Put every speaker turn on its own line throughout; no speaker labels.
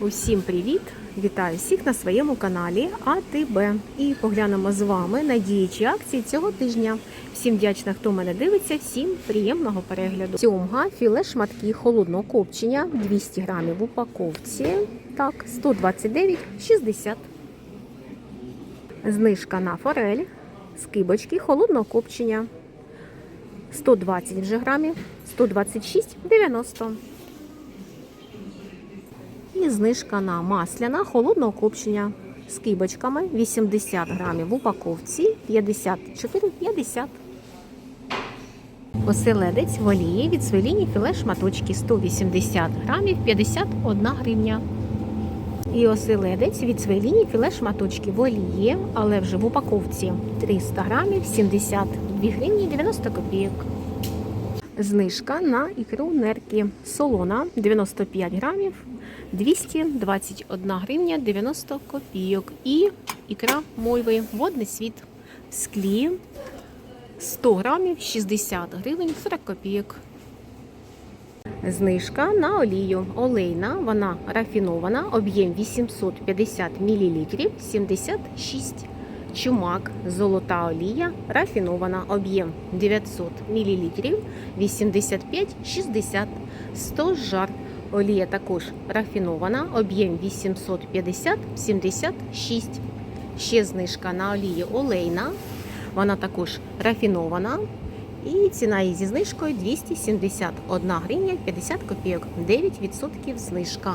Усім привіт! Вітаю всіх на своєму каналі АТБ. І поглянемо з вами на діючі акції цього тижня. Всім вдячна, хто мене дивиться, всім приємного перегляду. Сьомга, філе шматки холодного копчення 200 грамів в упаковці. Так, 129,60. Знижка на форель, скибочки холодного копчення. 120 вже грамів, 126,90. І знижка на масляна холодного копчення з кибочками 80 грамів в упаковці 54,50. Оселедець в олії від свеліні філе шматочки 180 грамів 51 гривня. І оселедець від свеліні філе шматочки в олії, але вже в упаковці 300 грамів 72 гривні 90 копійок. Знижка на ікру нерки солона 95 грамів 221 гривня 90 копійок. І ікра мойви водний світ в склі 100 грамів 60 гривень 40 копійок. Знижка на олію олейна, вона рафінована, об'єм 850 мл 76 Чумак, золота олія, рафінована, об'єм 900 мл 85-60 100 жар. Олія також рафінована, об'єм 850-76. Ще знижка на олію олейна. Вона також рафінована. І ціна її зі знижкою 271 гривня 50 копійок, 9% знижка.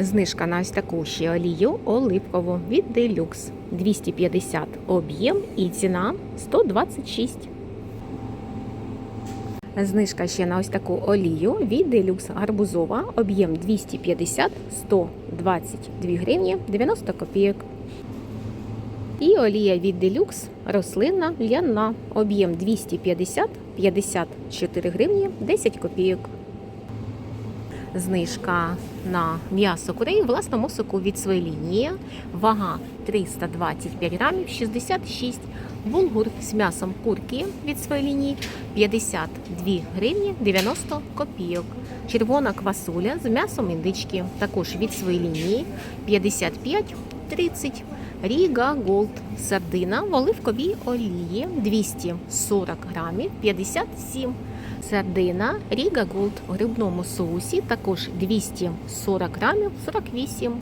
Знижка на ось таку ще олію оливкову від Deluxe 250 об'єм і ціна 126. Знижка ще на ось таку олію від Deluxe гарбузова, об'єм 250 122 гривні 90 копійок. І олія від Deluxe рослинна ляна, об'єм 250 54 гривні 10 копійок. Знижка на м'ясо курей в власному від своєї лінії. Вага 325 грамів 66. Булгур з м'ясом курки від своєї лінії 52 гривні 90 копійок. Червона квасоля з м'ясом індички також від своєї лінії 55-30. Ріга Голд сардина в оливковій олії 240 грамів 57 Сардина Ріга Голд у грибному соусі також 240 грамів 48.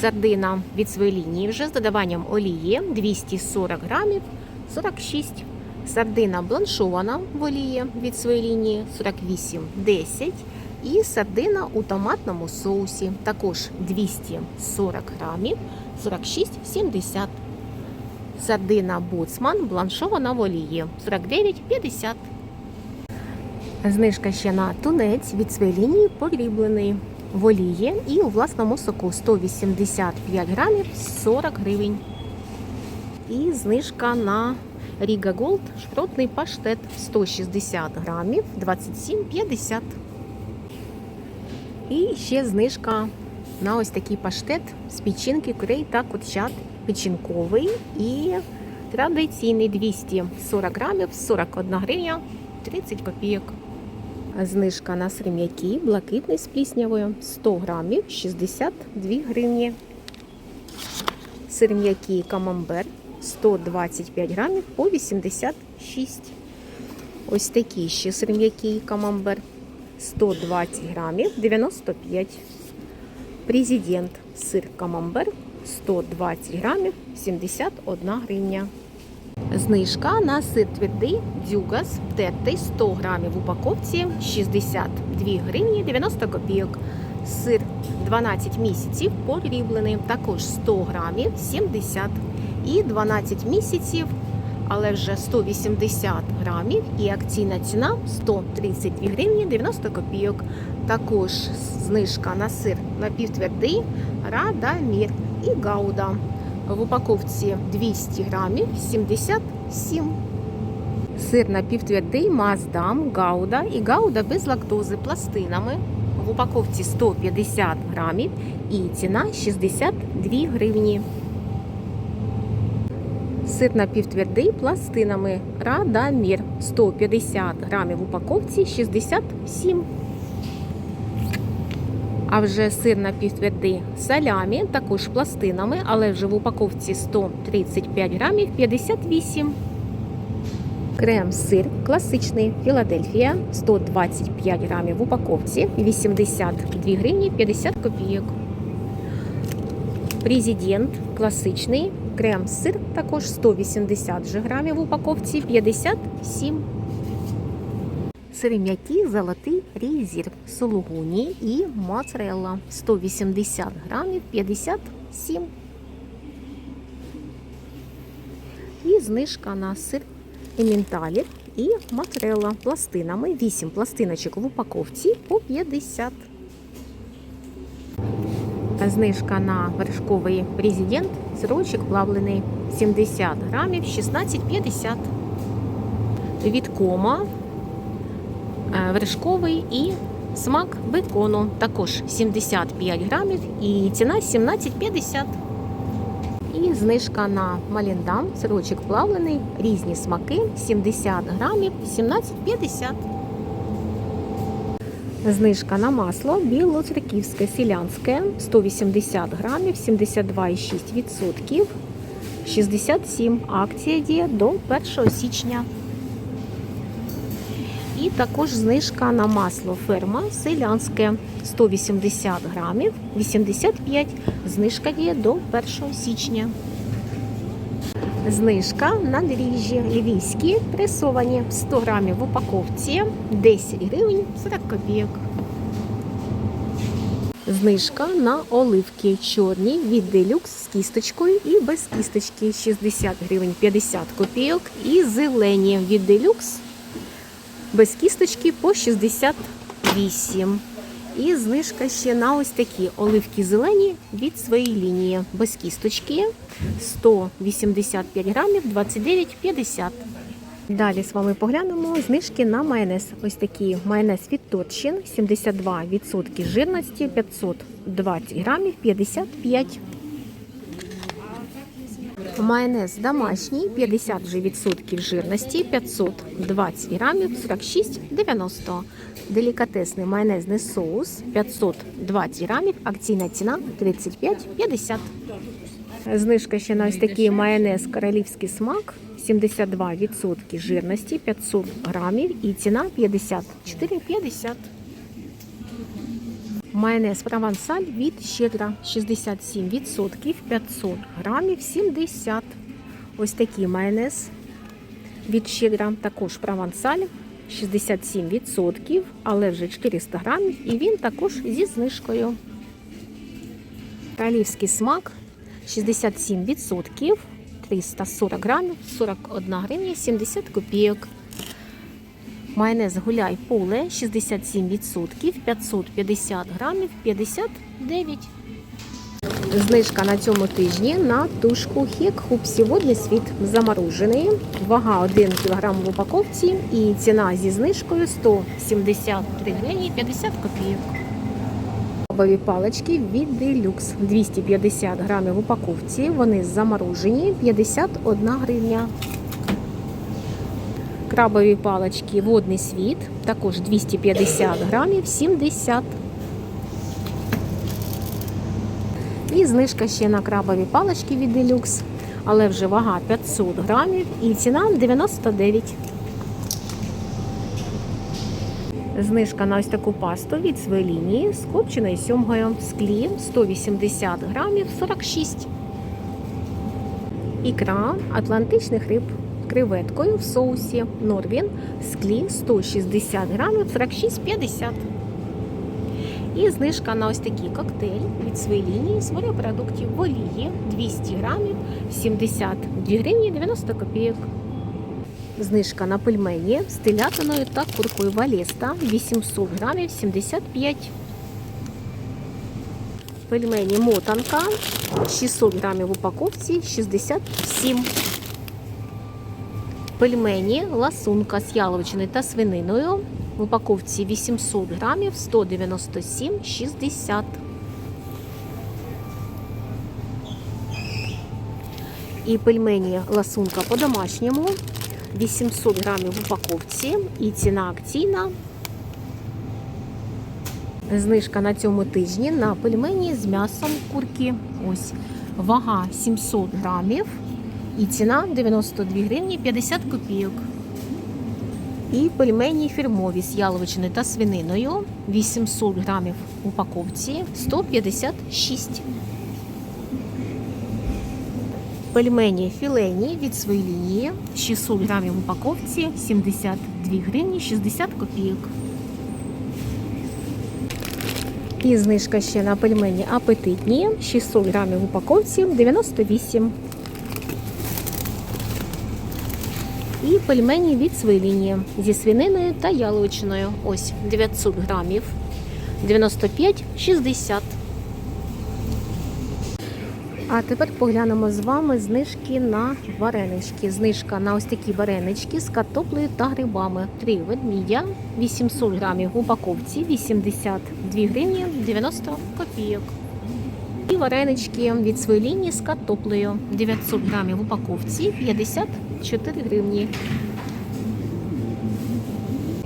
Сардина від своєї лінії вже з додаванням олії 240 грамів 46. Сардина бланшована в олії від своєї лінії 48,10. І сардина у томатному соусі також 240 грамів 46,70. Сардина Боцман бланшована в олії 49,50. Знижка ще на тунець від своєї лінії поріблений в олії і у власному соку 185 грамів 40 гривень. І знижка на Ріга Голд шпротний паштет 160 грамів 27,50. І ще знижка на ось такий паштет з печінки курей та курчат печінковий і традиційний 240 грамів 41 гривня 30 копійок. Знижка на сир блакитний з пліснявою 100 грамів 62 гривні. Сир м'який камамбер 125 грамів по 86. Ось такий ще сир м'який камамбер 120 грамів 95. Президент сир камамбер 120 грамів 71 гривня. Знижка на сир твердий дюгас тертий 100 грамів в упаковці 62 гривні 90 копійок. Сир 12 місяців поріблений, також 100 грамів 70 і 12 місяців, але вже 180 грамів і акційна ціна 132 гривні 90 копійок. Також знижка на сир напівтвердий Радамір і Гауда. В упаковці 200 грамів 77. Сир напівтвердий Маздам, Гауда і Гауда без лактози пластинами. В упаковці 150 грамів і ціна 62 гривні. Сир напівтвердий пластинами Радамір 150 грамів в упаковці 67. А вже сир напівтвердий салямі, також пластинами, але вже в упаковці 135 грамів 58. Крем-сир класичний Філадельфія 125 грамів в упаковці 82 гривні 50 копійок. Президент класичний крем-сир також 180 же грамів в упаковці 57. Сири м'які, золотий резерв, сулугуні і моцарелла 180 грамів 57. І знижка на сир ементалір і моцарелла пластинами. 8 пластиночок в упаковці по 50. Знижка на вершковий президент, сирочок плавлений 70 грамів 16,50. Від кома е, вершковий і смак бекону також 75 грамів і ціна 17,50. І знижка на маліндам, сирочок плавлений, різні смаки 70 грамів 17,50. Знижка на масло білоцерківське селянське 180 грамів 72,6%. 67 акція діє до 1 січня. І також знижка на масло ферма селянське 180 грамів 85. Знижка діє до 1 січня. Знижка на дріжджі львівські пресовані 100 грамів в упаковці 10 гривень 40 копійок. Знижка на оливки чорні від делюкс з кісточкою і без кісточки 60 гривень 50 копійок. І зелені від делюкс без кісточки по 68. І знижка ще на ось такі оливки зелені від своєї лінії без кісточки 185 грамів 29,50. Далі з вами поглянемо знижки на майонез. Ось такі майонез від Торчин 72% жирності 520 грамів 55. Майонез домашній 50 же відсотків жирності 520 грамів 46,90. Делікатесний майонезний соус 520 грамів. Акційна ціна 35,50. Знижка ще на ось такий майонез королівський смак 72% жирності 500 грамів і ціна 54,50. Майонез провансаль від щедра 67% 500 грамів 70. Ось такий майонез від щедра також провансаль 67%, але вже 400 грамів і він також зі знижкою. Королівський смак 67%, 340 грамів, 41 гривня, 70 копійок. Майонез гуляй поле 67%, 550 грамів, 59. Знижка на цьому тижні на тушку хек хупсі водний світ заморожений. Вага 1 кг в упаковці і ціна зі знижкою 173 гривні 50 копійок. Крабові палички від Deluxe 250 грамів в упаковці. Вони заморожені 51 гривня. Крабові палички водний світ, також 250 грамів 70. І знижка ще на крабові палички від Deluxe, але вже вага 500 грамів і ціна 99. Знижка на ось таку пасту від своєї лінії з копченою сьомгою склі 180 грамів 46. Ікра атлантичних риб креветкою в соусі Норвін склі 160 грамів 46,50. І знижка на ось такий коктейль від своєї лінії з морепродуктів в олії 200 грамів 72 гривні 90 копійок. Знижка на пельмені з телятиною та куркою Валеста 800 грамів 75. Пельмені мотанка 600 грамів в упаковці 67. Пельмені ласунка з яловичиною та свининою в упаковці 800 грамів 197,60. І пельмені ласунка по-домашньому 800 грамів в упаковці і ціна акційна Знижка на цьому тижні на пельмені з м'ясом курки. Ось вага 700 грамів і ціна 92 гривні 50 копійок. І пельмені фірмові з яловичиною та свининою 800 грамів в упаковці 156. Пельмені філейні від своєї лінії 600 грамів в упаковці 72 гривні 60 копійок. І знижка ще на пельмені апетитні 600 грамів в упаковці 98. Пельмені від своєї зі свининою та яловичиною. Ось 900 грамів 95,60. А тепер поглянемо з вами знижки на варенички. Знижка на ось такі варенички з картоплею та грибами. Три ведмідя, 800 грамів в упаковці, 82 гривні 90 копійок. І варенички від своєї лінії з картоплею. 900 грамів в упаковці, 54 гривні.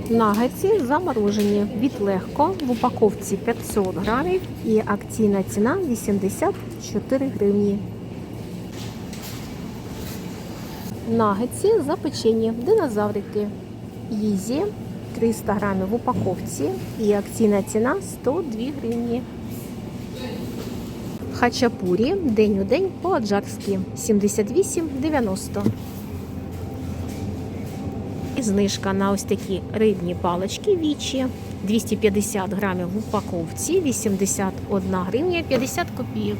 Нагетси заморожені від легко в упаковці 500 грамів і акційна ціна 84 гривні. Нагетси запечені динозаврики. Їзі 300 грамів в упаковці і акційна ціна 102 гривні. Хачапурі день у день по-аджарськи 78,90. І знижка на ось такі рибні палички вічі. 250 грамів в упаковці 81 гривня 50 копійок.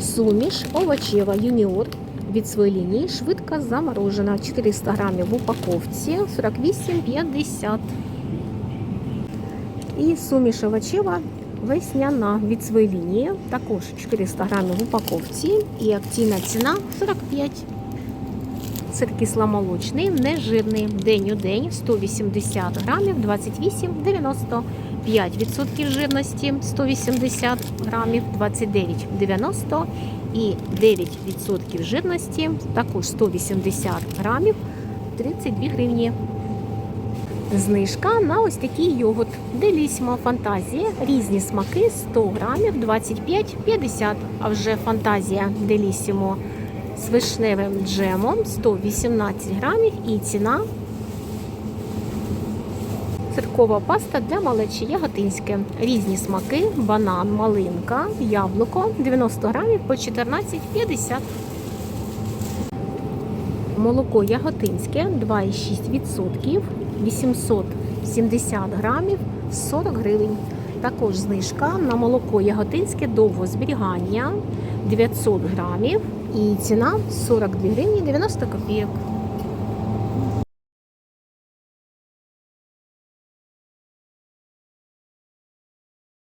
Суміш овочева юніор. Від своєї лінії швидко заморожена. 400 грамів в упаковці 48,50. І суміш овочева весняна. Від своєї лінії також 400 грамів в упаковці. І акційна ціна 45 Сир кисломолочний, нежирний, день у день 180 грамів 28,90. 5% жирності 180 грамів 29,90 і 9% жирності також 180 грамів 32 гривні. Знижка на ось такий йогурт Делісімо Фантазія. Різні смаки 100 грамів 25,50. А вже фантазія Делісімо з вишневим джемом 118 грамів і ціна. Циркова паста для малечі яготинське. Різні смаки, банан, малинка, яблуко 90 грамів по 14,50. Молоко яготинське 2,6%, 870 грамів 40 гривень. Також знижка на молоко яготинське довго зберігання 900 грамів і ціна 42 гривні 90 копійок.